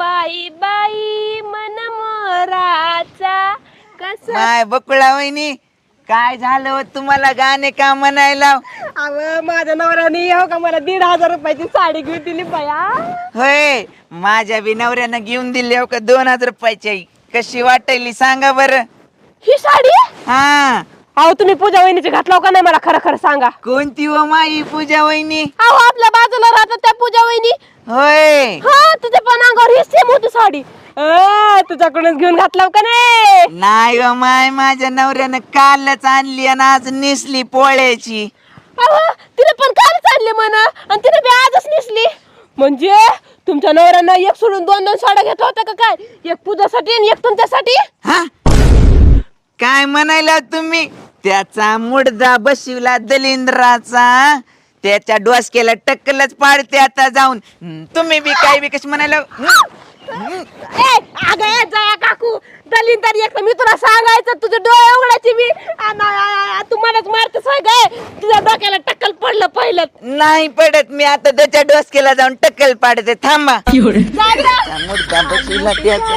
बाई बाई मन मोराचा कसा? माय बकुळा वहिनी काय झालं हो तुम्हाला गाणे का म्हणायला? अव माझ्या नवऱ्याने हो का मला दीड हजार रुपयाची साडी घेऊन दिली बया. होय माझ्या बी नवऱ्यानं घेऊन दिली हो का दोन हजार रुपयाची? कशी वाटायली सांगा बर. ही साडी? हा. अहो तुम्ही पूजा वहिनीची घातला का नाही मला खरं खरं सांगा? कोणती व माई पूजा वहिनी? अहो आपल्या बाजूला राहतात त्या पूजा वहिनी. होय. हा तुझ्या पण अंगावर ही साडी अ, तुझ्याकडूनच घेऊन घातला का नाही? नाही व माय माझ्या नवऱ्यानं कालच आणली आणि आज नेसली पोळ्याची. अहो तिने पण कालच आणली म्हणा आणि तिने बी आजच नेसली. म्हणजे तुमच्या नवऱ्यानं एक सोडून दोन दोन साड्या घेतल्या होत्या का काय? एक पूजासाठी आणि एक तुमच्यासाठी? हा? काय म्हणायला तुम्ही? त्याचा मुडदा बशिवला दलिंद्राचा. त्याच्या डोसक्याला टक्कलच पाडते आता जाऊन. तुम्ही बी काय बी कशी म्हणायला ए अगं ए जया काकू दलिंदर एक मी तुला सांगायचं तुझे डोळे उघडायचे मी. आ, ना, आ, आ, आ, तू मलाच मारतेस होय काय तुझ्या डोक्याला टक्कल पडलं पहिलं. नाही पडत मी आता त्याच्या डोसक्याला जाऊन टक्कल पाडते थांबा. जा गं. त्याचा